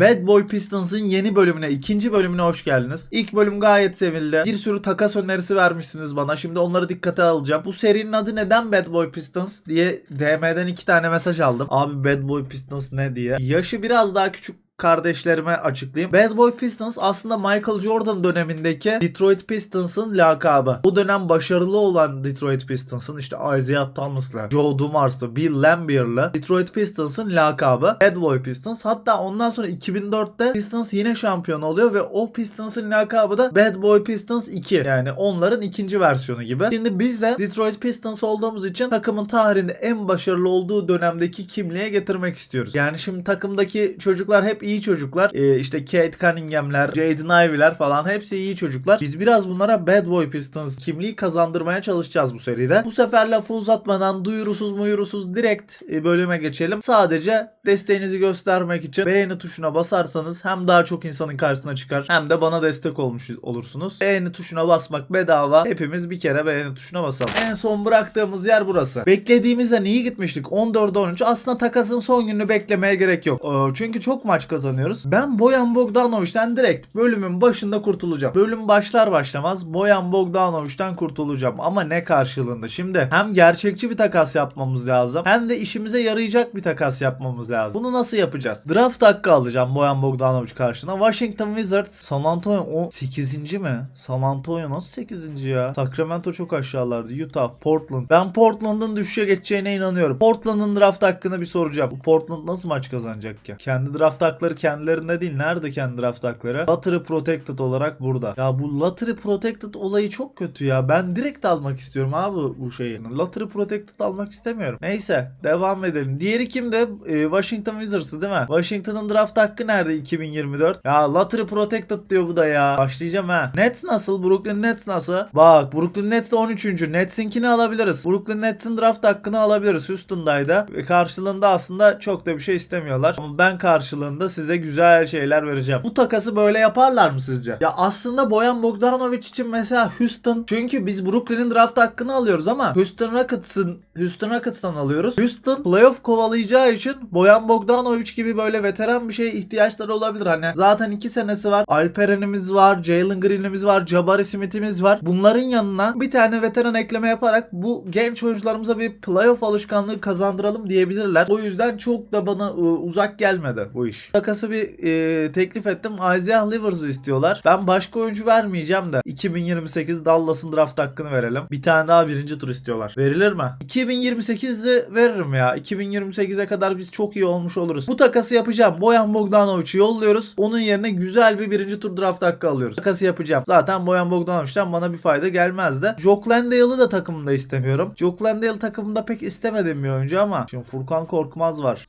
Bad Boy Pistons'ın yeni bölümüne, ikinci bölümüne hoş geldiniz. İlk bölüm gayet sevildi. Bir sürü takas önerisi vermişsiniz bana. Şimdi onları dikkate alacağım. Bu serinin adı neden Bad Boy Pistons diye DM'den iki tane mesaj aldım. Abi Bad Boy Pistons ne diye. Yaşı biraz daha küçük kardeşlerime açıklayayım. Bad Boy Pistons aslında Michael Jordan dönemindeki Detroit Pistons'ın lakabı. Bu dönem başarılı olan Detroit Pistons'ın işte Isaiah Thomas'la, Joe Dumars'la, Bill Lambier'la Detroit Pistons'ın lakabı Bad Boy Pistons. Hatta ondan sonra 2004'te Pistons yine şampiyon oluyor ve o Pistons'ın lakabı da Bad Boy Pistons 2. Yani onların ikinci versiyonu gibi. Şimdi biz de Detroit Pistons olduğumuz için takımın tarihinde en başarılı olduğu dönemdeki kimliğe getirmek istiyoruz. Yani şimdi takımdaki çocuklar hep iyi çocuklar. Ee, işte Kate Cunningham'ler, Jaden Ivey'ler falan hepsi iyi çocuklar. Biz biraz bunlara Bad Boy Pistons kimliği kazandırmaya çalışacağız bu seride. Bu sefer lafı uzatmadan duyurusuz muyurusuz direkt e, bölüme geçelim. Sadece desteğinizi göstermek için beğeni tuşuna basarsanız hem daha çok insanın karşısına çıkar hem de bana destek olmuş olursunuz. Beğeni tuşuna basmak bedava. Hepimiz bir kere beğeni tuşuna basalım. En son bıraktığımız yer burası. Beklediğimizden iyi gitmiştik. 14'e 13. Aslında takasın son gününü beklemeye gerek yok. Ee, Çünkü çok maç kazanıyoruz. Ben Boyan Bogdanovic'den direkt bölümün başında kurtulacağım. Bölüm başlar başlamaz Boyan Bogdanovic'den kurtulacağım. Ama ne karşılığında? Şimdi hem gerçekçi bir takas yapmamız lazım hem de işimize yarayacak bir takas yapmamız lazım. Bunu nasıl yapacağız? Draft hakkı alacağım Boyan Bogdanovic karşına. Washington Wizards San Antonio o 8. mi? San Antonio nasıl 8. ya? Sacramento çok aşağılarda. Utah, Portland. Ben Portland'ın düşüşe geçeceğine inanıyorum. Portland'ın draft hakkını bir soracağım. Bu Portland nasıl maç kazanacak ki? Kendi draft hakları kendilerinde değil. Nerede kendi draft hakları? Lottery Protected olarak burada. Ya bu Lottery Protected olayı çok kötü ya. Ben direkt almak istiyorum abi bu şeyi. Lottery Protected almak istemiyorum. Neyse devam edelim. Diğeri kimde? Ee, Washington Wizards'ı değil mi? Washington'ın draft hakkı nerede 2024? Ya Lottery Protected diyor bu da ya. Başlayacağım ha. Nets nasıl? Brooklyn Nets nasıl? Bak Brooklyn Nets de 13. Nets'inkini alabiliriz. Brooklyn Nets'in draft hakkını alabiliriz. Houston'daydı. Karşılığında aslında çok da bir şey istemiyorlar. Ama ben karşılığında size güzel şeyler vereceğim. Bu takası böyle yaparlar mı sizce? Ya aslında Boyan Bogdanovic için mesela Houston çünkü biz Brooklyn'in draft hakkını alıyoruz ama Houston Rockets'ın Houston Rockets'tan alıyoruz. Houston playoff kovalayacağı için Boyan Bogdanovic gibi böyle veteran bir şeye ihtiyaçları olabilir. Hani zaten 2 senesi var. Alperen'imiz var. Jalen Green'imiz var. Jabari Smith'imiz var. Bunların yanına bir tane veteran ekleme yaparak bu genç oyuncularımıza bir playoff alışkanlığı kazandıralım diyebilirler. O yüzden çok da bana ı, uzak gelmedi bu iş. Takası bir e, teklif ettim. Isaiah Livers'ı istiyorlar. Ben başka oyuncu vermeyeceğim de 2028 Dallas'ın draft hakkını verelim. Bir tane daha birinci tur istiyorlar. Verilir mi? 2028'i veririm ya. 2028'e kadar biz çok iyi olmuş oluruz. Bu takası yapacağım. Boyan Bogdanovic'i yolluyoruz. Onun yerine güzel bir birinci tur draft hakkı alıyoruz. Takası yapacağım. Zaten Boyan Bogdanovic'den bana bir fayda gelmezdi. Jock Landale'ı da takımımda istemiyorum. Jock Landale takımımda pek istemediğim bir oyuncu ama şimdi Furkan Korkmaz var.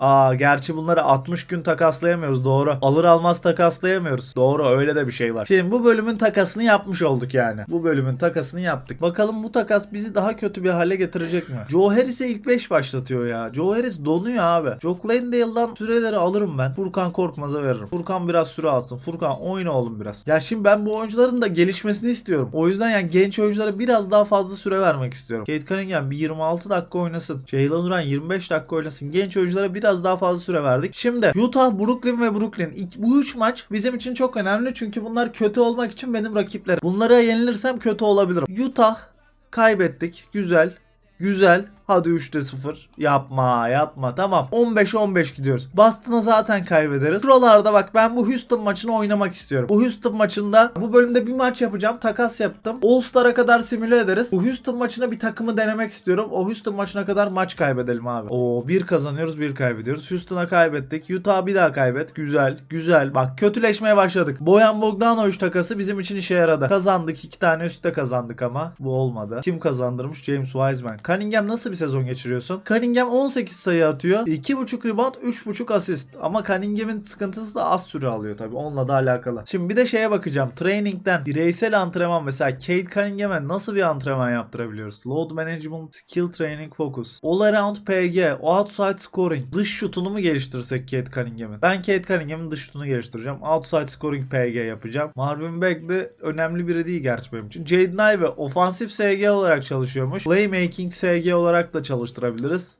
Aa gerçi bunları 60 gün takaslayamıyoruz doğru. Alır almaz takaslayamıyoruz. Doğru öyle de bir şey var. Şimdi bu bölümün takasını yapmış olduk yani. Bu bölümün takasını yaptık. Bakalım bu takas bizi daha kötü bir hale getirecek mi? Joe Harris'e ilk 5 başlatıyor ya. Joe Harris donuyor abi. Jock Landale'dan süreleri alırım ben. Furkan Korkmaz'a veririm. Furkan biraz süre alsın. Furkan oyna oğlum biraz. Ya şimdi ben bu oyuncuların da gelişmesini istiyorum. O yüzden yani genç oyunculara biraz daha fazla süre vermek istiyorum. Kate Cunningham bir 26 dakika oynasın. Jalen Duran 25 dakika oynasın. Genç oyunculara biraz daha fazla süre verdik. Şimdi Utah, Brooklyn ve Brooklyn. Bu üç maç bizim için çok önemli. Çünkü bunlar kötü olmak için benim rakiplerim. Bunlara yenilirsem kötü olabilirim. Utah kaybettik. Güzel. Güzel. Hadi 3'te 0. Yapma yapma tamam. 15-15 gidiyoruz. Boston'a zaten kaybederiz. Buralarda bak ben bu Houston maçını oynamak istiyorum. Bu Houston maçında bu bölümde bir maç yapacağım. Takas yaptım. All Star'a kadar simüle ederiz. Bu Houston maçına bir takımı denemek istiyorum. O Houston maçına kadar maç kaybedelim abi. Oo bir kazanıyoruz bir kaybediyoruz. Houston'a kaybettik. Utah bir daha kaybet. Güzel güzel. Bak kötüleşmeye başladık. Boyan Bogdanovic takası bizim için işe yaradı. Kazandık. iki tane üstte kazandık ama. Bu olmadı. Kim kazandırmış? James Wiseman. Cunningham nasıl bir sezon geçiriyorsun? Cunningham 18 sayı atıyor. 2.5 rebound, 3.5 asist. Ama Cunningham'in sıkıntısı da az süre alıyor tabii. Onunla da alakalı. Şimdi bir de şeye bakacağım. Training'den bireysel antrenman mesela Kate Cunningham'e nasıl bir antrenman yaptırabiliyoruz? Load management, skill training focus. All around PG, outside scoring. Dış şutunu mu geliştirsek Kate Cunningham'in? Ben Kate Cunningham'in dış şutunu geliştireceğim. Outside scoring PG yapacağım. Marvin Bagley önemli biri değil gerçi benim için. Jaden Ivey ofansif SG olarak çalışıyormuş. Playmaking SG olarak da çalıştırabiliriz.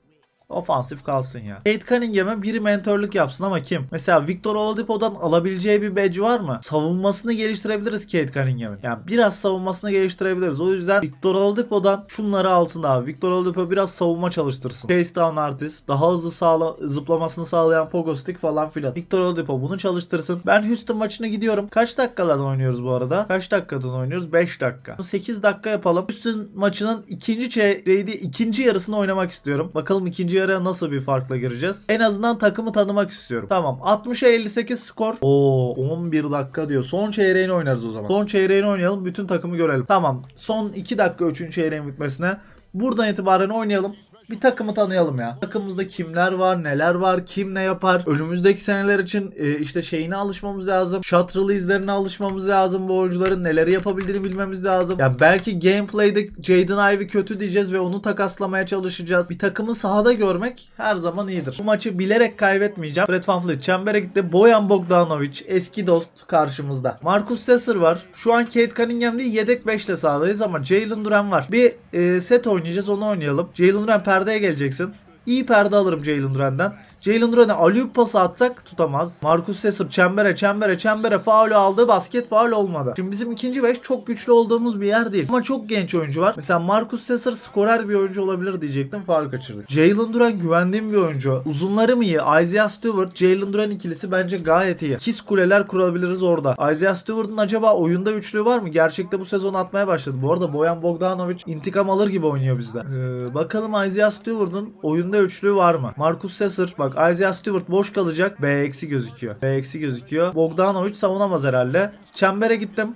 Ofansif kalsın ya. Kate Cunningham'e biri mentörlük yapsın ama kim? Mesela Victor Oladipo'dan alabileceği bir badge var mı? Savunmasını geliştirebiliriz Kate Cunningham'in. Yani biraz savunmasını geliştirebiliriz. O yüzden Victor Oladipo'dan şunları alsın abi. Victor Oladipo biraz savunma çalıştırsın. Chase down artist. Daha hızlı sağla zıplamasını sağlayan pogo stick falan filan. Victor Oladipo bunu çalıştırsın. Ben Houston maçına gidiyorum. Kaç dakikadan oynuyoruz bu arada? Kaç dakikadan oynuyoruz? 5 dakika. 8 dakika yapalım. Houston maçının ikinci çeyreği ikinci yarısını oynamak istiyorum. Bakalım ikinci yarıya nasıl bir farkla gireceğiz. En azından takımı tanımak istiyorum. Tamam. 60'a 58 skor. Oo 11 dakika diyor. Son çeyreğini oynarız o zaman. Son çeyreğini oynayalım. Bütün takımı görelim. Tamam. Son 2 dakika 3. çeyreğin bitmesine. Buradan itibaren oynayalım. Bir takımı tanıyalım ya. Takımımızda kimler var, neler var, kim ne yapar. Önümüzdeki seneler için e, işte şeyine alışmamız lazım. Shot release'lerine alışmamız lazım. Bu oyuncuların neleri yapabildiğini bilmemiz lazım. Ya belki gameplay'de Jaden Ivey kötü diyeceğiz ve onu takaslamaya çalışacağız. Bir takımı sahada görmek her zaman iyidir. Bu maçı bilerek kaybetmeyeceğim. Fred VanVleet çembere gitti. Boyan Bogdanovic eski dost karşımızda. Marcus Sasser var. Şu an Kate Cunningham yedek 5 ile sahadayız ama Jalen Duran var. Bir e, set oynayacağız onu oynayalım. Jalen Duran perdeye geleceksin. İyi perde alırım Jalen Duran'dan. Jalen Duran'a alley pası atsak tutamaz. Marcus Sasser çembere çembere çembere faul aldı. Basket faul olmadı. Şimdi bizim ikinci beş çok güçlü olduğumuz bir yer değil. Ama çok genç oyuncu var. Mesela Marcus Sasser skorer bir oyuncu olabilir diyecektim. Faul kaçırdık. Jalen Duran güvendiğim bir oyuncu. Uzunları mı iyi? Isaiah Stewart, Jalen Duran ikilisi bence gayet iyi. İkiz kuleler kurabiliriz orada. Isaiah Stewart'ın acaba oyunda üçlüğü var mı? Gerçekte bu sezon atmaya başladı. Bu arada Boyan Bogdanovic intikam alır gibi oynuyor bizden. Ee, bakalım Isaiah Stewart'ın oyunda üçlüğü var mı? Marcus Sasser bak Isaiah Stewart boş kalacak. B eksi gözüküyor. B eksi gözüküyor. Bogdanovic savunamaz herhalde. Çembere gittim.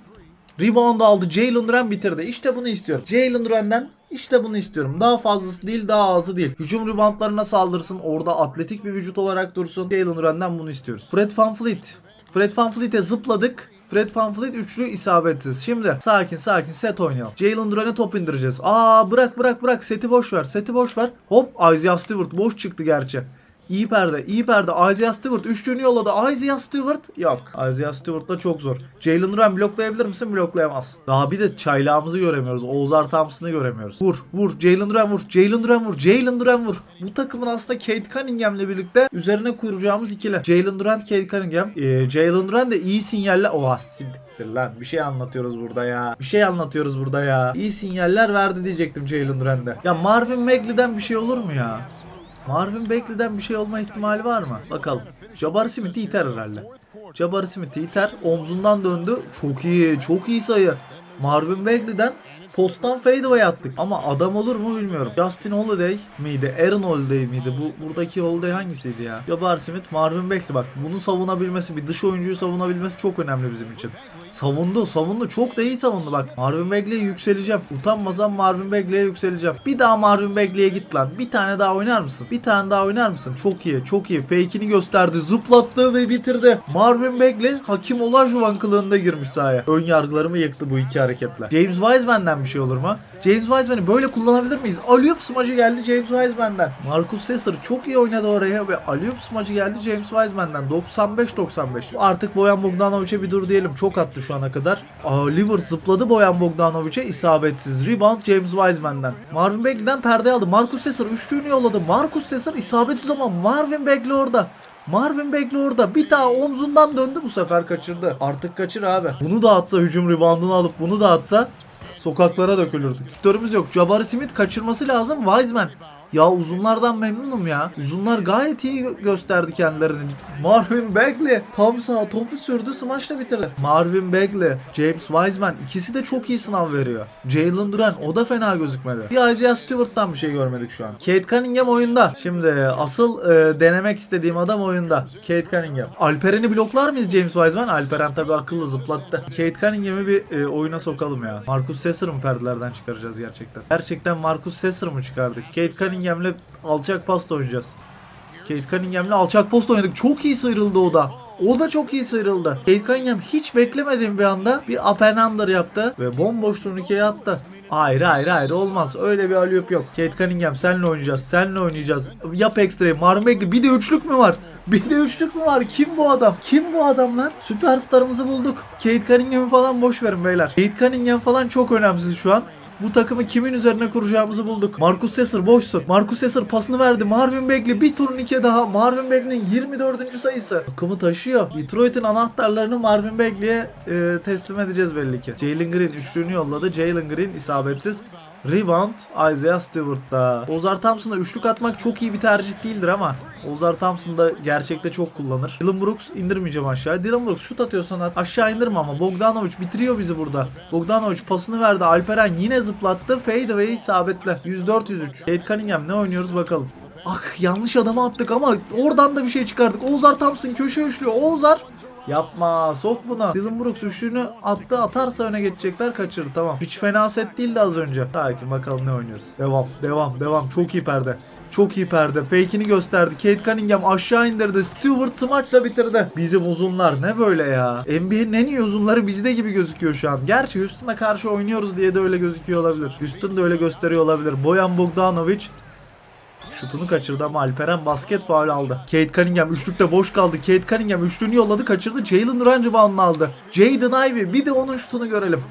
Rebound aldı. Jalen Duran bitirdi. İşte bunu istiyorum. Jalen Duran'dan işte bunu istiyorum. Daha fazlası değil, daha azı değil. Hücum reboundlarına saldırsın. Orada atletik bir vücut olarak dursun. Jalen Duran'dan bunu istiyoruz. Fred VanVleet. Fred VanVleet'e zıpladık. Fred VanVleet üçlü isabetsiz. Şimdi sakin sakin set oynayalım. Jalen Duran'a top indireceğiz. Aa bırak bırak bırak seti boş ver. Seti boş ver. Hop Isaiah Stewart boş çıktı gerçi. İyi perde, iyi perde. Isaiah Stewart üçlüğünü yolladı. Isaiah Stewart yok. Isaiah Stewart da çok zor. Jalen Duran bloklayabilir misin? Bloklayamaz. Daha bir de çaylağımızı göremiyoruz. Oğuzar Thompson'ı göremiyoruz. Vur, vur. Jalen Duran vur. Jalen Duran vur. Jalen Duran vur. Bu takımın aslında Kate Cunningham'le birlikte üzerine kuracağımız ikili. Jalen Duran, Kate Cunningham. Ee, Jalen Duran da iyi sinyalle... Oha siktir lan. Bir şey anlatıyoruz burada ya. Bir şey anlatıyoruz burada ya. İyi sinyaller verdi diyecektim Jalen Duran'da. Ya Marvin Bagley'den bir şey olur mu ya? Marvin Bagley'den bir şey olma ihtimali var mı? Bakalım. Jabari Smith'i iter herhalde. Jabari Smith'i iter. Omzundan döndü. Çok iyi. Çok iyi sayı. Marvin Bagley'den posttan fadeaway attık. Ama adam olur mu bilmiyorum. Justin Holiday miydi? Aaron Holiday miydi? Bu buradaki Holiday hangisiydi ya? Jabari Smith, Marvin Bagley bak. Bunu savunabilmesi, bir dış oyuncuyu savunabilmesi çok önemli bizim için. Savundu, savundu. Çok da iyi savundu bak. Marvin Bagley'e yükseleceğim. Utanmasam Marvin Bagley'e yükseleceğim. Bir daha Marvin Bagley'e git lan. Bir tane daha oynar mısın? Bir tane daha oynar mısın? Çok iyi, çok iyi. Fake'ini gösterdi, zıplattı ve bitirdi. Marvin Bagley Hakim Olajuwon kılığında girmiş sahaya. Ön yargılarımı yıktı bu iki hareketle. James Wiseman'dan bir şey olur mu? James Wiseman'ı böyle kullanabilir miyiz? Aliyup smacı geldi James Wiseman'dan. Marcus Sasser çok iyi oynadı oraya ve Aliyup smacı geldi James Wiseman'dan. 95-95. Artık Boyan Bogdanovic'e bir dur diyelim. Çok attı şu ana kadar. Aa, Liver zıpladı Boyan Bogdanovic'e isabetsiz. Rebound James Wiseman'dan. Marvin Bagley'den perde aldı. Marcus Sasser üçlüğünü yolladı. Marcus Sasser isabetsiz ama Marvin Bagley orada. Marvin Bagley orada. Bir daha omzundan döndü bu sefer kaçırdı. Artık kaçır abi. Bunu da atsa hücum reboundunu alıp bunu da atsa sokaklara dökülürdük. Victor'umuz yok. Jabari Smith kaçırması lazım. Wiseman. Ya uzunlardan memnunum ya. Uzunlar gayet iyi gö- gösterdi kendilerini. Marvin Bagley tam sağ topu sürdü smaçla bitirdi. Marvin Bagley, James Wiseman ikisi de çok iyi sınav veriyor. Jalen Duran o da fena gözükmedi. Bir Isaiah Stewart'tan bir şey görmedik şu an. Kate Cunningham oyunda. Şimdi asıl e, denemek istediğim adam oyunda. Kate Cunningham. Alperen'i bloklar mıyız James Wiseman? Alperen tabi akıllı zıplattı. Kate Cunningham'ı bir e, oyuna sokalım ya. Marcus Sasser'ı mı perdelerden çıkaracağız gerçekten? Gerçekten Marcus Sasser mı çıkardık? Kate Cunningham'le alçak pasta oynayacağız. Kate Cunningham'le alçak post oynadık. Çok iyi sıyrıldı o da. O da çok iyi sıyrıldı. Kate Cunningham hiç beklemediğim bir anda bir up and under yaptı ve bomboş turnikeye attı. Hayır hayır hayır olmaz. Öyle bir aliyop yok. Kate Cunningham senle oynayacağız. Senle oynayacağız. Yap ekstrayı. Bagley. Bir de üçlük mü var? Bir de üçlük mü var? Kim bu adam? Kim bu adam lan? Süperstarımızı bulduk. Kate Cunningham'ı falan boş verin beyler. Kate Cunningham falan çok önemsiz şu an. Bu takımı kimin üzerine kuracağımızı bulduk. Marcus Sesser boşsun. Marcus Sesser pasını verdi. Marvin Bagley bir turnike daha. Marvin Bagley'nin 24. sayısı. Takımı taşıyor. Detroit'in anahtarlarını Marvin Bagley'e e, teslim edeceğiz belli ki. Jalen Green üçlüğünü yolladı. Jalen Green isabetsiz. Rebound Isaiah Stewart'ta. Ozar Thompson'a üçlük atmak çok iyi bir tercih değildir ama Ozar Thompson da gerçekte çok kullanır. Dylan Brooks indirmeyeceğim aşağı. Dylan Brooks şut atıyorsan at. Aşağı indirme ama Bogdanovic bitiriyor bizi burada. Bogdanovic pasını verdi. Alperen yine zıplattı. Fadeaway isabetle. 104-103. Kate Cunningham ne oynuyoruz bakalım. Ah yanlış adama attık ama oradan da bir şey çıkardık. Ozar Thompson köşe üçlü. Ozar Yapma sok bunu. Dylan Brooks üçlüğünü attı atarsa öne geçecekler kaçırdı tamam. Hiç fena set değildi az önce. Sakin bakalım ne oynuyoruz. Devam devam devam çok iyi perde. Çok iyi perde. Fake'ini gösterdi. Kate Cunningham aşağı indirdi. Stewart smaçla bitirdi. Bizim uzunlar ne böyle ya. NBA'nin en iyi uzunları bizde gibi gözüküyor şu an. Gerçi Houston'a karşı oynuyoruz diye de öyle gözüküyor olabilir. Houston da öyle gösteriyor olabilir. Boyan Bogdanovic Şutunu kaçırdı ama Alperen basket faul aldı. Kate Cunningham üçlükte boş kaldı. Kate Cunningham üçlüğünü yolladı kaçırdı. Jalen Duran aldı. Jaden Ivey bir de onun şutunu görelim.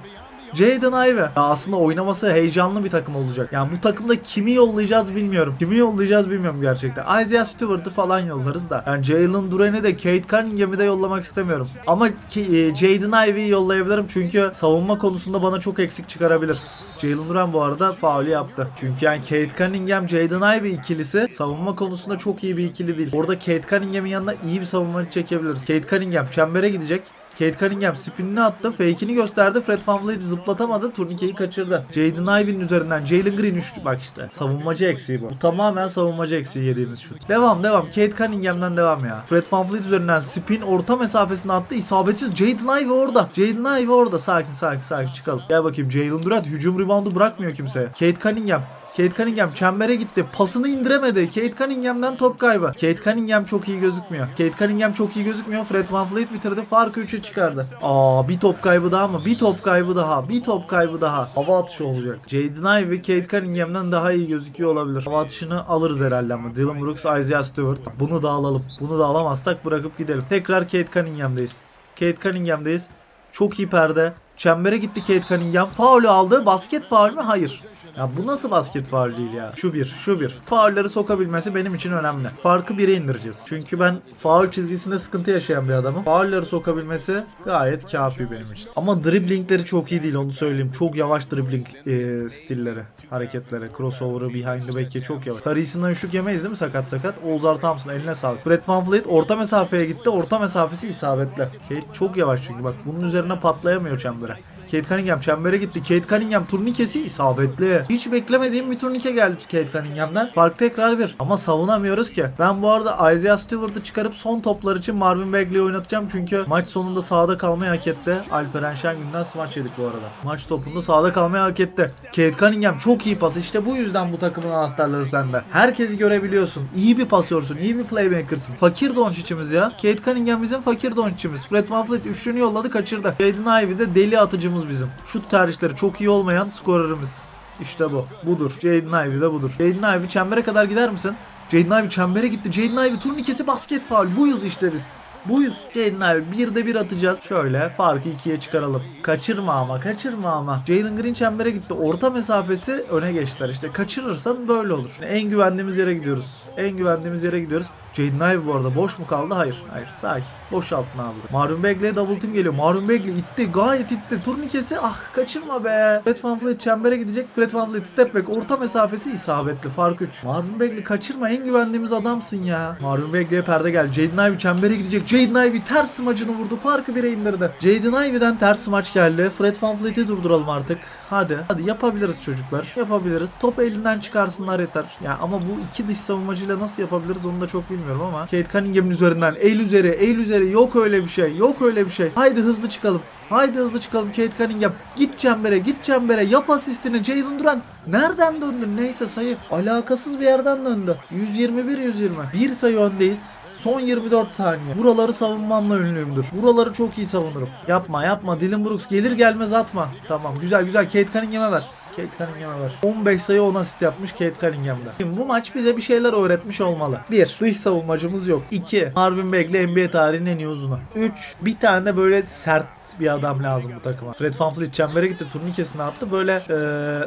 Jaden Ivey. Ya aslında oynaması heyecanlı bir takım olacak. Yani bu takımda kimi yollayacağız bilmiyorum. Kimi yollayacağız bilmiyorum gerçekten. Isaiah Stewart'ı falan yollarız da. Yani Jalen Duran'ı de Kate Cunningham'ı da yollamak istemiyorum. Ama ki, e, Jaden Ivey'i yollayabilirim çünkü savunma konusunda bana çok eksik çıkarabilir. Jalen Duran bu arada faulü yaptı. Çünkü yani Kate Cunningham, Jaden Ivey ikilisi savunma konusunda çok iyi bir ikili değil. Orada Kate Cunningham'in yanına iyi bir savunmacı çekebiliriz. Kate Cunningham çembere gidecek. Kate Cunningham spinini attı. Fake'ini gösterdi. Fred VanVleet'i zıplatamadı. Turnikeyi kaçırdı. Jaden Ivey'nin üzerinden Jalen Green üçlü. Bak işte. Savunmacı eksiği bu. Bu tamamen savunmacı eksiği yediğimiz şut. Devam devam. Kate Cunningham'dan devam ya. Fred VanVleet üzerinden spin orta mesafesine attı. İsabetsiz Jaden Ivey orada. Jaden Ivey orada. Sakin sakin sakin çıkalım. Gel bakayım. Jalen Durant hücum reboundu bırakmıyor kimseye. Kate Cunningham Kate Cunningham çembere gitti. Pasını indiremedi. Kate Cunningham'dan top kaybı. Kate Cunningham çok iyi gözükmüyor. Kate Cunningham çok iyi gözükmüyor. Fred VanVleet bitirdi. Farkı 3'e çıkardı. Aa bir top kaybı daha mı? Bir top kaybı daha. Bir top kaybı daha. Hava atışı olacak. Jaden Ivey Kate Cunningham'dan daha iyi gözüküyor olabilir. Hava atışını alırız herhalde ama. Dylan Brooks, Isaiah Stewart. Bunu da alalım. Bunu da alamazsak bırakıp gidelim. Tekrar Kate Cunningham'dayız. Kate Cunningham'dayız. Çok iyi perde. Çembere gitti Kate Cunningham. Faulü aldı. Basket faul mü? Hayır. Ya bu nasıl basket faul değil ya? Şu bir, şu bir. Faulleri sokabilmesi benim için önemli. Farkı 1'e indireceğiz. Çünkü ben faul çizgisinde sıkıntı yaşayan bir adamım. Faulleri sokabilmesi gayet kafi benim için. Ama driblingleri çok iyi değil onu söyleyeyim. Çok yavaş dribbling e, stilleri, hareketleri. Crossover'ı, behind the back'i çok yavaş. Tarisinden üçlük yemeyiz değil mi sakat sakat? Ozar Thompson eline sağlık. Fred VanVleet orta mesafeye gitti. Orta mesafesi isabetli. Kate çok yavaş çünkü bak bunun üzerine patlayamıyor çembere. Kate Cunningham çembere gitti. Kate Cunningham turnikesi isabetli. Hiç beklemediğim bir turnike geldi Kate Cunningham'dan. Fark tekrar bir. Ama savunamıyoruz ki. Ben bu arada Isaiah Stewart'ı çıkarıp son toplar için Marvin Bagley'i oynatacağım. Çünkü maç sonunda sahada kalmayı hak etti. Alperen Şengün'den smaç yedik bu arada. Maç topunda sahada kalmayı hak etti. Kate Cunningham çok iyi pas. İşte bu yüzden bu takımın anahtarları sende. Herkesi görebiliyorsun. İyi bir pasörsün. iyi bir playmaker'sın. Fakir Doncic'imiz ya. Kate Cunningham bizim fakir Doncic'imiz. Fred VanVleet üçlüğünü yolladı kaçırdı. Jaden Ivey de deli atıcımız bizim. Şut tercihleri çok iyi olmayan skorerimiz. İşte bu. Budur. Jaden Ivey de budur. Jaden Ivey çembere kadar gider misin? Jaden Ivey çembere gitti. Jaden Ivey turnikesi basket faul. Buyuz işte biz. Buyuz. Jaden Ivey bir de bir atacağız. Şöyle farkı ikiye çıkaralım. Kaçırma ama kaçırma ama. Jalen Green çembere gitti. Orta mesafesi öne geçtiler. İşte kaçırırsan böyle olur. En güvendiğimiz yere gidiyoruz. En güvendiğimiz yere gidiyoruz. Jaden Ivey bu arada boş mu kaldı? Hayır. Hayır sakin. Boşaltın abi. Marvin Bagley'e double team geliyor. Marvin Bagley itti. Gayet itti. Turnikesi ah kaçırma be. Fred VanVleet çembere gidecek. Fred VanVleet step back. Orta mesafesi isabetli. Fark 3. Marvin Bagley kaçırma. En güvendiğimiz adamsın ya. Marvin Bagley'e perde gel. Jaden Ivey çembere gidecek. Jaden Ivey ters smacını vurdu. Farkı 1'e indirdi. Jaden Ivey'den ters smaç geldi. Fred VanVleet'i durduralım artık. Hadi. Hadi yapabiliriz çocuklar. Yapabiliriz. Top elinden çıkarsınlar yeter. Ya ama bu iki dış savunmacıyla nasıl yapabiliriz onu da çok bilmiyorum ama. Kate Cunningham'in üzerinden el üzeri el üzeri yok öyle bir şey. Yok öyle bir şey. Haydi hızlı çıkalım. Haydi hızlı çıkalım Kate Cunningham. Git çembere git çembere yap asistini Jalen Duran. Nereden döndün neyse sayı. Alakasız bir yerden döndü. 121-120. Bir sayı öndeyiz. Son 24 saniye. Buraları savunmamla ünlüyümdür. Buraları çok iyi savunurum. Yapma yapma. Dylan Brooks gelir gelmez atma. Tamam güzel güzel. Kate Cunningham'e ver. Kate Cunningham'a ver. 15 sayı 10 asist yapmış Kate Cunningham'da. Şimdi bu maç bize bir şeyler öğretmiş olmalı. 1. Dış savunmacımız yok. 2. Marvin Bagley NBA tarihinin en iyi uzunu. 3. Bir tane böyle sert bir adam lazım bu takıma. Fred VanVleet çembere gitti turnikesini yaptı? Böyle e,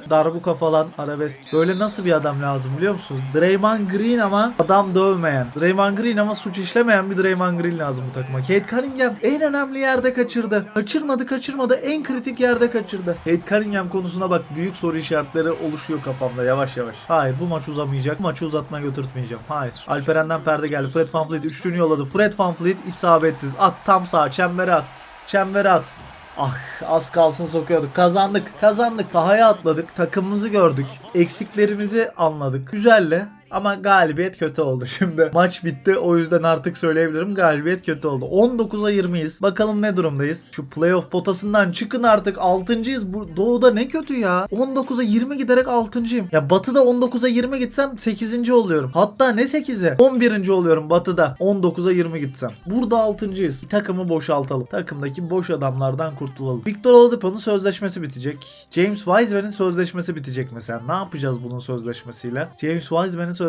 darbuka falan arabesk. Böyle nasıl bir adam lazım biliyor musunuz? Draymond Green ama adam dövmeyen. Draymond Green ama suç işlemeyen bir Draymond Green lazım bu takıma. Kate Cunningham en önemli yerde kaçırdı. Kaçırmadı kaçırmadı en kritik yerde kaçırdı. Kate Cunningham konusuna bak büyük soru işaretleri oluşuyor kafamda yavaş yavaş. Hayır bu maç uzamayacak. Bu maçı uzatmaya götürtmeyeceğim. Hayır. Alperen'den perde geldi. Fred VanVleet üçlüğünü yolladı. Fred VanVleet isabetsiz. At tam sağ çembere at. Çembere at. Ah az kalsın sokuyorduk. Kazandık. Kazandık. Sahaya atladık. Takımımızı gördük. Eksiklerimizi anladık. Güzelle. Ama galibiyet kötü oldu şimdi. Maç bitti. O yüzden artık söyleyebilirim. Galibiyet kötü oldu. 19'a 20'yiz. Bakalım ne durumdayız? Şu playoff potasından çıkın artık. 6.'yız. Bu doğuda ne kötü ya. 19'a 20 giderek 6.'yım. Ya batıda 19'a 20 gitsem 8. oluyorum. Hatta ne 8'e? 11. oluyorum batıda. 19'a 20 gitsem. Burada 6.'yız. Takımı boşaltalım. Takımdaki boş adamlardan kurtulalım. Victor Oladipo'nun sözleşmesi bitecek. James Wiseman'in sözleşmesi bitecek mesela. Ne yapacağız bunun sözleşmesiyle? James Wiseman'in sözleşmesi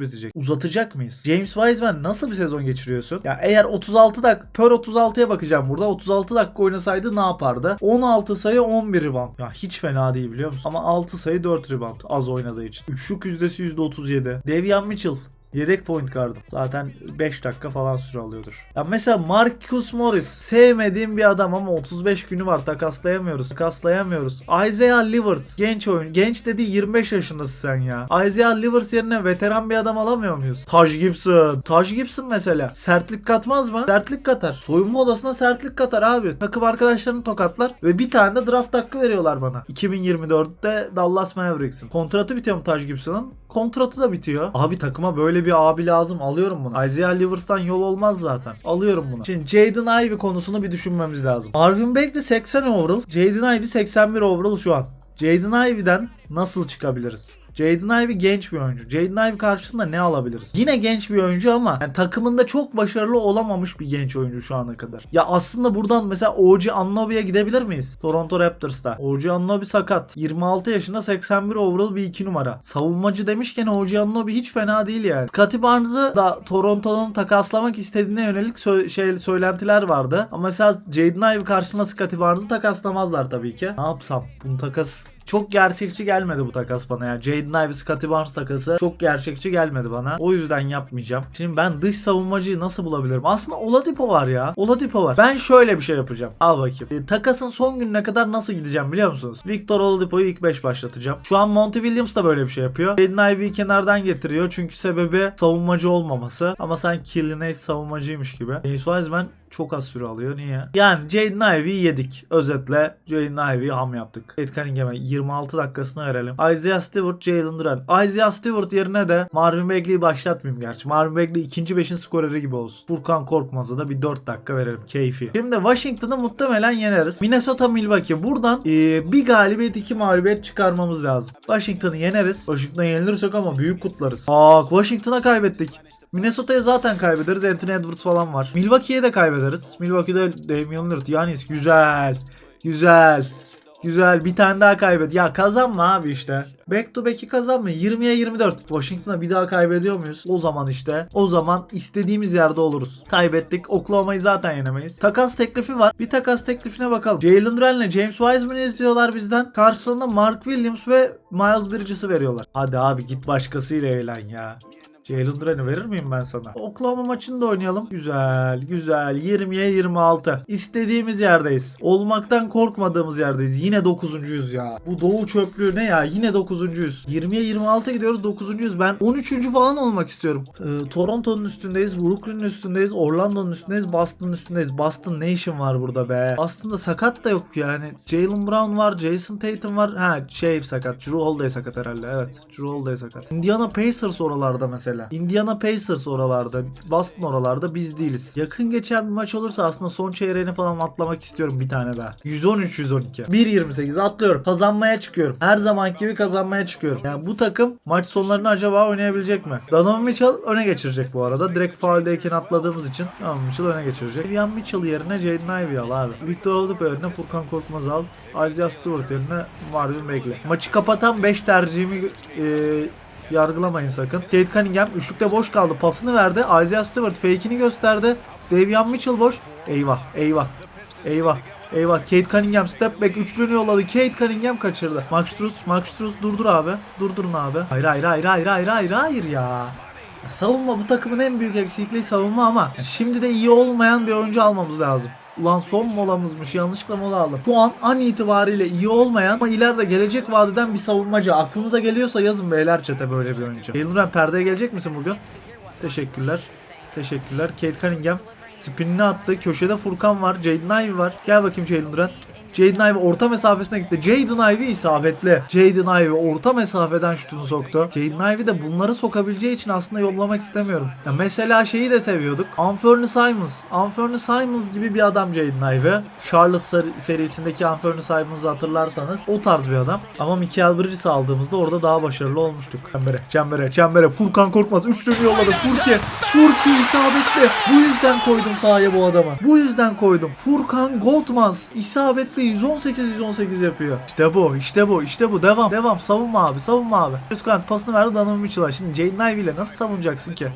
bitecek. Uzatacak mıyız? James Wiseman nasıl bir sezon geçiriyorsun? Ya eğer 36 dakika per 36'ya bakacağım burada. 36 dakika oynasaydı ne yapardı? 16 sayı 11 rebound. Ya hiç fena değil biliyor musun? Ama 6 sayı 4 rebound az oynadığı için. Üçlük yüzdesi %37. Devian Mitchell Yedek point guard'ım. Zaten 5 dakika falan süre alıyordur. Ya mesela Marcus Morris sevmediğim bir adam ama 35 günü var takaslayamıyoruz. Takaslayamıyoruz. Isaiah Livers genç oyun. Genç dedi 25 yaşındasın sen ya. Isaiah Livers yerine veteran bir adam alamıyor muyuz? Taj Gibson. Taj Gibson mesela. Sertlik katmaz mı? Sertlik katar. Soyunma odasına sertlik katar abi. Takım arkadaşlarını tokatlar ve bir tane de draft hakkı veriyorlar bana. 2024'te Dallas Mavericks'in. Kontratı bitiyor mu Taj Gibson'ın? Kontratı da bitiyor. Abi takıma böyle bir abi lazım. Alıyorum bunu. Isaiah Livers'tan yol olmaz zaten. Alıyorum bunu. Şimdi Jaden Ivey konusunu bir düşünmemiz lazım. Marvin Bagley 80 overall. Jaden Ivey 81 overall şu an. Jaden Ivey'den nasıl çıkabiliriz? Jaden Ivey genç bir oyuncu. Jaden Ivey karşısında ne alabiliriz? Yine genç bir oyuncu ama yani takımında çok başarılı olamamış bir genç oyuncu şu ana kadar. Ya aslında buradan mesela OG Anunoby'ye gidebilir miyiz? Toronto Raptors'ta. OG Anunoby sakat. 26 yaşında 81 overall bir 2 numara. Savunmacı demişken OG Anunoby hiç fena değil yani. Scottie Barnes'ı da Toronto'nun takaslamak istediğine yönelik sö- şey söylentiler vardı. Ama mesela Jaden Ivey karşısında Scottie Barnes'ı takaslamazlar tabii ki. Ne yapsam? Bunu takas çok gerçekçi gelmedi bu takas bana ya. Jaden Ivey, Scottie Barnes takası çok gerçekçi gelmedi bana. O yüzden yapmayacağım. Şimdi ben dış savunmacıyı nasıl bulabilirim? Aslında Oladipo var ya. Oladipo var. Ben şöyle bir şey yapacağım. Al bakayım. E, takasın son gününe kadar nasıl gideceğim biliyor musunuz? Victor Oladipo'yu ilk 5 başlatacağım. Şu an Monty Williams da böyle bir şey yapıyor. Jaden Ivey'i kenardan getiriyor. Çünkü sebebi savunmacı olmaması. Ama sanki Killian savunmacıymış gibi. James Wiseman çok az süre alıyor. Niye? Yani Jaden Ivey'i yedik. Özetle Jaden Ivey'i ham yaptık. Kate Cunningham'e 26 dakikasını verelim. Isaiah Stewart, Jalen Duran. Isaiah Stewart yerine de Marvin Bagley'i başlatmayayım gerçi. Marvin Bagley ikinci beşin skoreri gibi olsun. Furkan Korkmaz'a da bir 4 dakika verelim. Keyfi. Şimdi Washington'ı muhtemelen yeneriz. Minnesota Milwaukee. Buradan ee, bir galibiyet iki mağlubiyet çıkarmamız lazım. Washington'ı yeneriz. Washington'a yenilirsek ama büyük kutlarız. Aa Washington'a kaybettik. Minnesota'ya zaten kaybederiz. Anthony Edwards falan var. Milwaukee'ye de kaybederiz. Milwaukee'de Damian Lillard. Yani güzel. Güzel. Güzel. Bir tane daha kaybet. Ya kazanma abi işte. Back to back'i kazanma. 20'ye 24. Washington'a bir daha kaybediyor muyuz? O zaman işte. O zaman istediğimiz yerde oluruz. Kaybettik. Oklahoma'yı zaten yenemeyiz. Takas teklifi var. Bir takas teklifine bakalım. Jalen Duran'le James Wiseman'ı istiyorlar bizden. Karşılığında Mark Williams ve Miles Bridges'ı veriyorlar. Hadi abi git başkasıyla eğlen ya. Jalen Duran'ı verir miyim ben sana? Oklahoma maçını da oynayalım. Güzel, güzel. 20'ye 26. İstediğimiz yerdeyiz. Olmaktan korkmadığımız yerdeyiz. Yine 9.yüz ya. Bu doğu çöplüğü ne ya? Yine 9.yüz. 20'ye 26 gidiyoruz 9.yüz. Ben 13. falan olmak istiyorum. Ee, Toronto'nun üstündeyiz. Brooklyn'in üstündeyiz. Orlando'nun üstündeyiz. Boston'ın üstündeyiz. Boston Nation var burada be. Aslında sakat da yok yani. Jalen Brown var. Jason Tatum var. Ha şey sakat. Drew Holiday sakat herhalde. Evet. Drew Holiday sakat. Indiana Pacers oralarda mesela. Mesela. Indiana Pacers oralarda, Boston oralarda biz değiliz. Yakın geçen bir maç olursa aslında son çeyreğini falan atlamak istiyorum bir tane daha. 113-112. 1.28 atlıyorum. Kazanmaya çıkıyorum. Her zaman gibi kazanmaya çıkıyorum. Yani bu takım maç sonlarını acaba oynayabilecek mi? Donovan Mitchell öne geçirecek bu arada. Direkt fauldeyken atladığımız için Donovan Mitchell öne geçirecek. Vivian Mitchell yerine Jaden Ivey al abi. Victor Oladipo yerine Furkan Korkmaz al. Isaiah Stewart yerine Marvin Bagley. Maçı kapatan 5 tercihimi e, yargılamayın sakın. Kate Cunningham üçlükte boş kaldı. Pasını verdi. Isaiah Stewart fake'ini gösterdi. Davian Mitchell boş. Eyvah eyvah. Eyvah. Eyvah. Kate Cunningham step back üçlüğünü yolladı. Kate Cunningham kaçırdı. Max Struz. Max Struz durdur abi. Durdurun abi. Hayır hayır hayır hayır hayır hayır hayır ya. Savunma bu takımın en büyük eksikliği savunma ama şimdi de iyi olmayan bir oyuncu almamız lazım. Ulan son molamızmış yanlışlıkla mola aldım. Şu an an itibariyle iyi olmayan ama ileride gelecek vadeden bir savunmacı. Aklınıza geliyorsa yazın beyler çete böyle bir oyuncu. Duran perdeye gelecek misin bugün? Teşekkürler. Teşekkürler. Kate Cunningham spinini attı. Köşede Furkan var. Jaden Ivey var. Gel bakayım Jalen Duran. Jaden Ivey orta mesafesine gitti. Jaden Ivey isabetli. Jaden Ivey orta mesafeden şutunu soktu. Jaden Ivey de bunları sokabileceği için aslında yollamak istemiyorum. Ya mesela şeyi de seviyorduk. Anthony Simons. Anthony Simons gibi bir adam Jaden Ivey. Charlotte seri- serisindeki Anthony Simons'ı hatırlarsanız o tarz bir adam. Ama Michael Bridges aldığımızda orada daha başarılı olmuştuk. Çembere, çembere, çembere. Furkan Korkmaz üçlüğünü yolladı. Furki, Furki isabetli. Bu yüzden koydum sahaya bu adamı. Bu yüzden koydum. Furkan Goldmaz isabetli 118-118 yapıyor. İşte bu, işte bu, işte bu. Devam, devam. Savunma abi, savunma abi. Darius Garland pasını verdi Donovan Mitchell'a. Şimdi Jaden Ivey ile nasıl savunacaksın ki?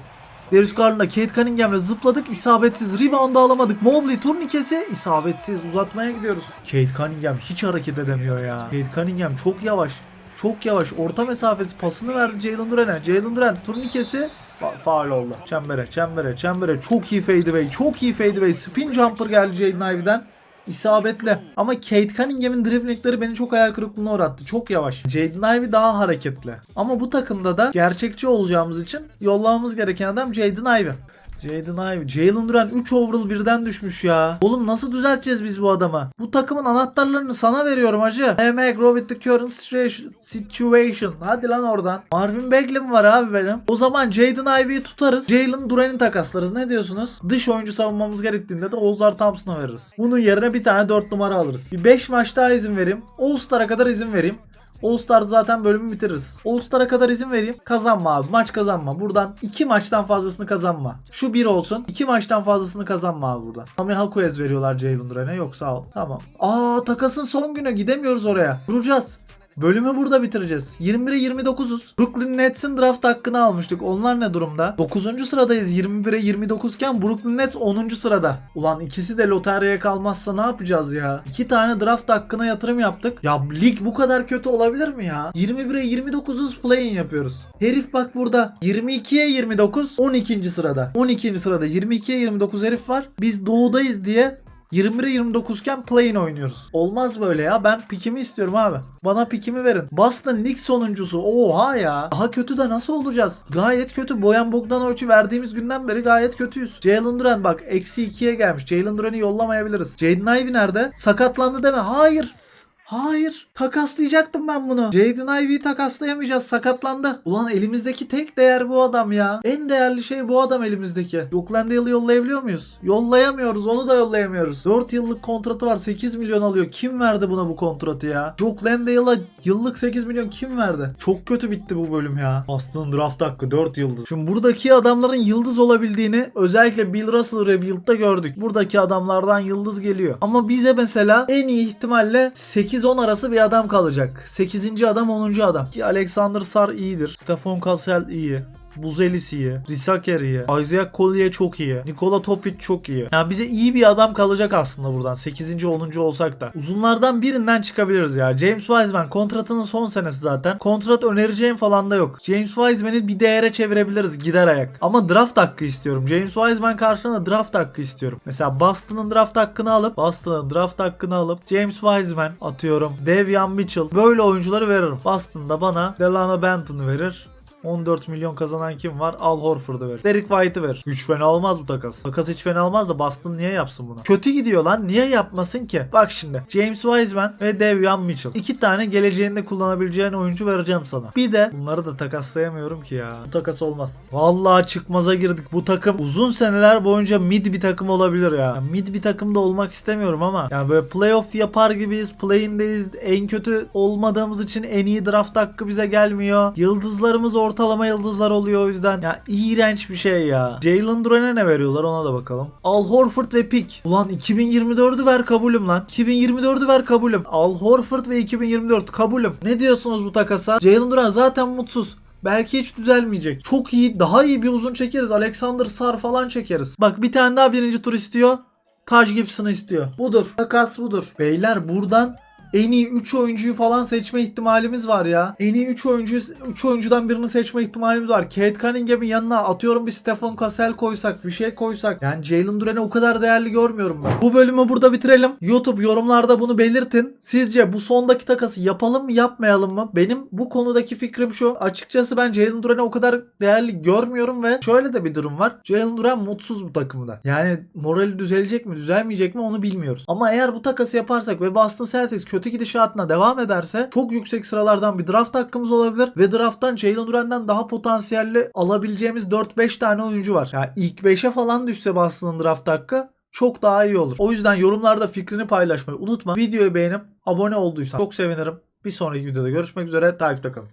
Darius Garland'la Kate Cunningham'le zıpladık isabetsiz. Rebound alamadık. Mobley turnikesi isabetsiz. Uzatmaya gidiyoruz. Kate Cunningham hiç hareket edemiyor ya. Kate Cunningham çok yavaş. Çok yavaş. Orta mesafesi pasını verdi Jalen Duran'a. Jalen Duran turnikesi fa- faul oldu. Çembere, çembere, çembere. Çok iyi fadeaway. Çok iyi fadeaway. Spin jumper geldi Jaden Ivey'den. İsabetli. Ama Kate Cunningham'in driblingleri beni çok hayal kırıklığına uğrattı. Çok yavaş. Jaden Ivey daha hareketli. Ama bu takımda da gerçekçi olacağımız için yollamamız gereken adam Jaden Ivey. Jaden Ivey. Jalen Duran 3 overall birden düşmüş ya. Oğlum nasıl düzelteceğiz biz bu adamı? Bu takımın anahtarlarını sana veriyorum hacı. AM grow with the current situa- situation. Hadi lan oradan. Marvin Bagley mi var abi benim? O zaman Jaden Ivey'i tutarız. Jalen Duran'ı takaslarız. Ne diyorsunuz? Dış oyuncu savunmamız gerektiğinde de Ozar Thompson'a veririz. Bunun yerine bir tane 4 numara alırız. Bir 5 maç daha izin vereyim. All Star'a kadar izin vereyim. All Star zaten bölümü bitiririz. All Star'a kadar izin vereyim. Kazanma abi. Maç kazanma. Buradan 2 maçtan fazlasını kazanma. Şu bir olsun. 2 maçtan fazlasını kazanma abi buradan. Sami Hakuez veriyorlar Jalen Duran'e. Yok sağ ol. Tamam. Aa takasın son günü. Gidemiyoruz oraya. Duracağız. Bölümü burada bitireceğiz. 21'e 29'uz. Brooklyn Nets'in draft hakkını almıştık. Onlar ne durumda? 9. sıradayız 21'e 29 iken Brooklyn Nets 10. sırada. Ulan ikisi de lotaryaya kalmazsa ne yapacağız ya? İki tane draft hakkına yatırım yaptık. Ya lig bu kadar kötü olabilir mi ya? 21'e 29'uz play-in yapıyoruz. Herif bak burada 22'ye 29 12. sırada. 12. sırada 22'ye 29 herif var. Biz doğudayız diye 21'e 29 iken play-in oynuyoruz. Olmaz böyle ya. Ben pikimi istiyorum abi. Bana pikimi verin. Boston lig sonuncusu. Oha ya. Daha kötü de nasıl olacağız? Gayet kötü. Boyan Bogdanovic'i verdiğimiz günden beri gayet kötüyüz. Jalen Duran bak eksi 2'ye gelmiş. Jalen Duran'ı yollamayabiliriz. Jaden Ivey nerede? Sakatlandı deme. Hayır. Hayır. Takaslayacaktım ben bunu. Jaden Ivey'i takaslayamayacağız. Sakatlandı. Ulan elimizdeki tek değer bu adam ya. En değerli şey bu adam elimizdeki. Jock Landale'ı yollayabiliyor muyuz? Yollayamıyoruz. Onu da yollayamıyoruz. 4 yıllık kontratı var. 8 milyon alıyor. Kim verdi buna bu kontratı ya? Jock Landale'a yıllık 8 milyon kim verdi? Çok kötü bitti bu bölüm ya. Boston draft hakkı 4 yıldız. Şimdi buradaki adamların yıldız olabildiğini özellikle Bill Russell Rebuild'da gördük. Buradaki adamlardan yıldız geliyor. Ama bize mesela en iyi ihtimalle 8-10 arası bir adam kalacak. 8. adam 10. adam. Ki Alexander Sar iyidir. Stefan Cassell iyi. Buzelis iyi. Risaker iyi. Isaiah Collier çok iyi. Nikola Topic çok iyi. Yani bize iyi bir adam kalacak aslında buradan. 8. 10. olsak da. Uzunlardan birinden çıkabiliriz ya. James Wiseman kontratının son senesi zaten. Kontrat önereceğim falan da yok. James Wiseman'i bir değere çevirebiliriz gider ayak. Ama draft hakkı istiyorum. James Wiseman karşılığında draft hakkı istiyorum. Mesela Boston'ın draft hakkını alıp Boston'ın draft hakkını alıp James Wiseman atıyorum. Devian Mitchell. Böyle oyuncuları veririm. Boston'da bana Delano Benton'u verir. 14 milyon kazanan kim var? Al Horford'u ver. Derek White'ı ver. Hiç fena olmaz bu takas. Takas hiç fena olmaz da Boston niye yapsın bunu? Kötü gidiyor lan. Niye yapmasın ki? Bak şimdi. James Wiseman ve Devion Mitchell. İki tane geleceğinde kullanabileceğin oyuncu vereceğim sana. Bir de bunları da takaslayamıyorum ki ya. Bu takas olmaz. Vallahi çıkmaza girdik. Bu takım uzun seneler boyunca mid bir takım olabilir ya. Yani mid bir takımda olmak istemiyorum ama yani böyle playoff yapar gibiyiz. Play'indeyiz. En kötü olmadığımız için en iyi draft hakkı bize gelmiyor. Yıldızlarımız ortalama yıldızlar oluyor o yüzden. Ya iğrenç bir şey ya. Jalen Duran'e ne veriyorlar ona da bakalım. Al Horford ve pick. Ulan 2024'ü ver kabulüm lan. 2024'ü ver kabulüm. Al Horford ve 2024 kabulüm. Ne diyorsunuz bu takasa? Jalen Duran zaten mutsuz. Belki hiç düzelmeyecek. Çok iyi, daha iyi bir uzun çekeriz. Alexander Sar falan çekeriz. Bak bir tane daha birinci tur istiyor. Taj Gibson'ı istiyor. Budur. Takas budur. Beyler buradan en iyi 3 oyuncuyu falan seçme ihtimalimiz var ya. En iyi 3 oyuncu 3 oyuncudan birini seçme ihtimalimiz var. Kate Cunningham'in yanına atıyorum bir Stefan Cassell koysak, bir şey koysak. Yani Jalen Duran'ı o kadar değerli görmüyorum ben. Bu bölümü burada bitirelim. YouTube yorumlarda bunu belirtin. Sizce bu sondaki takası yapalım mı, yapmayalım mı? Benim bu konudaki fikrim şu. Açıkçası ben Jalen Duran'ı o kadar değerli görmüyorum ve şöyle de bir durum var. Jalen Duran mutsuz bu takımda. Yani morali düzelecek mi, düzelmeyecek mi onu bilmiyoruz. Ama eğer bu takası yaparsak ve Boston Celtics kötü gidişatına devam ederse çok yüksek sıralardan bir draft hakkımız olabilir ve drafttan Jalen Duran'dan daha potansiyelli alabileceğimiz 4-5 tane oyuncu var. Yani ilk 5'e falan düşse Boston'ın draft hakkı çok daha iyi olur. O yüzden yorumlarda fikrini paylaşmayı unutma. Videoyu beğenip abone olduysan çok sevinirim. Bir sonraki videoda görüşmek üzere. Takipte kalın.